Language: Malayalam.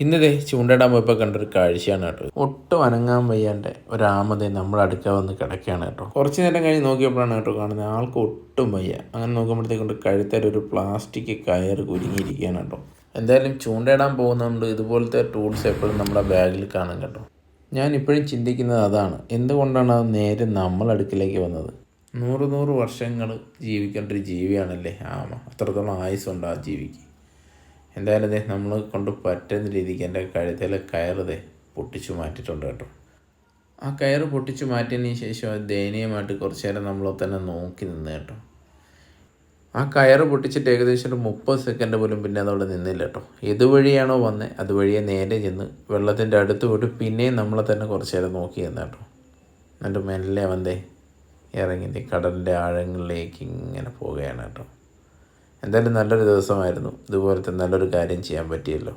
ഇന്നതേ ചൂണ്ടയിടാൻ പോയപ്പോൾ കണ്ടൊരു കാഴ്ചയാണ് കേട്ടോ. ഒട്ടും അനങ്ങാൻ വയ്യാണ്ട് ഒരാമതേ നമ്മുടെ അടുക്ക വന്ന് കിടക്കുകയാണ് കേട്ടോ. കുറച്ച് നേരം കഴിഞ്ഞ് നോക്കിയപ്പോഴാണ് കേട്ടോ കാണുന്നത് ആൾക്ക് ഒട്ടും വയ്യ. അങ്ങനെ നോക്കുമ്പോഴത്തേക്കൊണ്ട് കഴുത്തേൽ ഒരു പ്ലാസ്റ്റിക് കയർ കുരുങ്ങിയിരിക്കുകയാണ് കേട്ടോ. എന്തായാലും ചൂണ്ടയിടാൻ പോകുന്നതുകൊണ്ട് ഇതുപോലത്തെ ടൂൾസ് എപ്പോഴും നമ്മുടെ ബാഗിൽ കാണും കേട്ടോ. ഞാൻ ഇപ്പോഴും ചിന്തിക്കുന്നത് അതാണ്. എന്തുകൊണ്ടാണ് അത് നേരെ നമ്മൾ അടുക്കിലേക്ക് വന്നത്? നൂറ് നൂറ് വർഷങ്ങൾ ജീവിക്കേണ്ട ഒരു ജീവിയാണല്ലേ ആമ. അത്രത്തോളം ആയുസ്സുണ്ട് ആ ജീവിക്ക്. എന്തായാലും ദേ നമ്മൾ കൊണ്ട് പറ്റുന്ന രീതിക്ക് എന്റെ കഴുത്തിലെ കയറ് പൊട്ടിച്ചു മാറ്റിയിട്ടുണ്ട് കേട്ടോ. ആ കയറ് പൊട്ടിച്ചു മാറ്റിയതിന് ശേഷം അത് ദയനീയമായിട്ട് കുറച്ച് നേരം നമ്മൾ തന്നെ നോക്കി നിന്ന് കേട്ടോ. ആ കയറ് പൊട്ടിച്ചിട്ട് ഏകദേശം ഒരു മുപ്പത് സെക്കൻഡ് പോലും പിന്നെ അതവിടെ നിന്നില്ല കേട്ടോ. ഇതുവഴിയാണോ വന്നത് അതുവഴിയെ നേരെ ചെന്ന് വെള്ളത്തിന്റെ അടുത്ത് പോയിട്ട് പിന്നെയും നമ്മളെ തന്നെ കുറച്ച് നേരം നോക്കി നിന്ന് കേട്ടോ. എന്നിട്ട് മെല്ലെ വന്നേ ഇറങ്ങി ദേ കടലിന്റെ ആഴങ്ങളിലേക്ക് ഇങ്ങനെ പോവുകയാണ് കേട്ടോ. എന്തായാലും നല്ലൊരു ദിവസമായിരുന്നു. ഇതുപോലത്തെ നല്ലൊരു കാര്യം ചെയ്യാൻ പറ്റിയല്ലോ.